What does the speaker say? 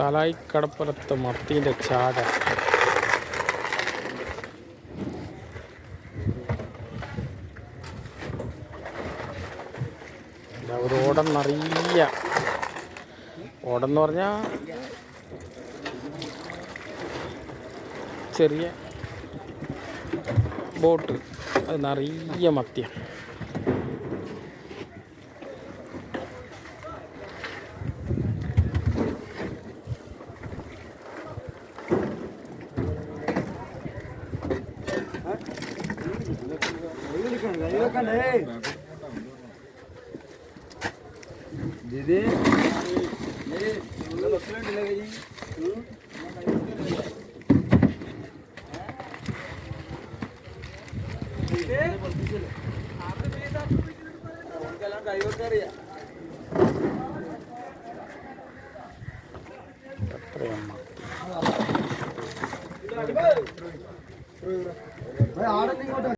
തലായിക്കടപ്പുറത്ത് മത്തീന്റെ ചാക. ഒരു ഓടം നിറയ ഓടം എന്ന് ചെറിയ ബോട്ട്. അത് നിറയ മത്തിയ ദീദി അത്രയും മത്തി ആടെ ഇങ്ങോട്ട്